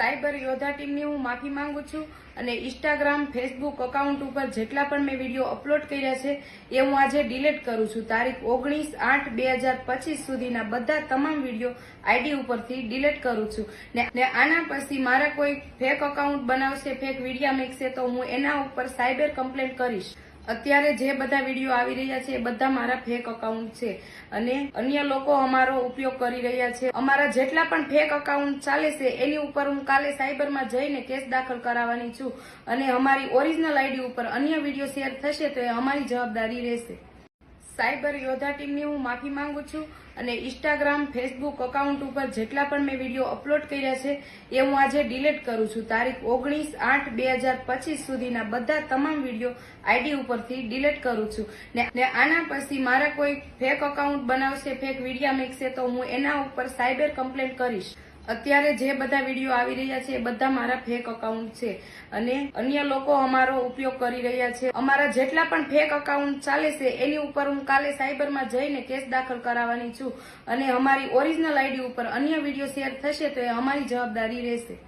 Cyber યોદ્ધા ટીમની હું માફી માંગુ છું અને ઇન્સ્ટાગ્રામ, ફેસબુક અકાઉન્ટ ઉપર જેટલા પણ મેં વીડિયો અપલોડ કર્યા છે, એ હું આજે ડિલીટ કરું છું. તારીખ ઓગણીસ આઠ બે હજાર પચીસ સુધીના બધા તમામ વીડિયો આઈડી ઉપરથી ડિલીટ કરું છું. ને આના પછી મારા કોઈ ફેક અકાઉન્ટ બનાવશે ફેક વિડીયા મેકશે, તો હું એના ઉપર સાયબર કમ્પ્લેન કરીશ. અત્યારે જે બધા વીડિયો આવી રહ્યા છે એ બધા મારા ફેક અકાઉન્ટ છે. અને અન્ય લોકો અમારો ઉપયોગ કરી રહ્યા છે. અમારા જેટલા પણ ફેક અકાઉન્ટ ચાલે છે, એની ઉપર હું કાલે સાયબરમાં જઈને કેસ દાખલ કરાવવાની છું. અને અમારી ઓરિજિનલ આઈડી ઉપર અન્ય વીડિયો શેર થશે તો એ અમારી જવાબદારી રહેશે. સાયબર યોદ્ધા ટીમની હું માફી માંગુ છું અને ઇન્સ્ટાગ્રામ, ફેસબુક અકાઉન્ટ ઉપર જેટલા પણ મેં વીડિયો અપલોડ કર્યા છે, એ હું આજે ડિલીટ કરું છું. તારીખ ઓગણીસ આઠ બે હજાર પચીસ સુધીના બધા તમામ વીડિયો આઈડી ઉપરથી ડિલીટ કરું છું. ને આના પછી મારા કોઈ ફેક અકાઉન્ટ બનાવશે ફેક વિડીયા મેકશે તો હું એના ઉપર સાયબર કમ્પ્લેન કરીશ. અત્યારે જે બધા વીડિયો આવી રહ્યા છે એ બધા મારા ફેક અકાઉન્ટ છે. અને અન્ય લોકો અમારો ઉપયોગ કરી રહ્યા છે. અમારા જેટલા પણ ફેક અકાઉન્ટ ચાલે છે, એની ઉપર હું કાલે સાયબરમાં જઈને કેસ દાખલ કરાવવાની છું. અને અમારી ઓરિજિનલ આઈડી ઉપર અન્ય વીડિયો શેર થશે તો એ અમારી જવાબદારી રહેશે.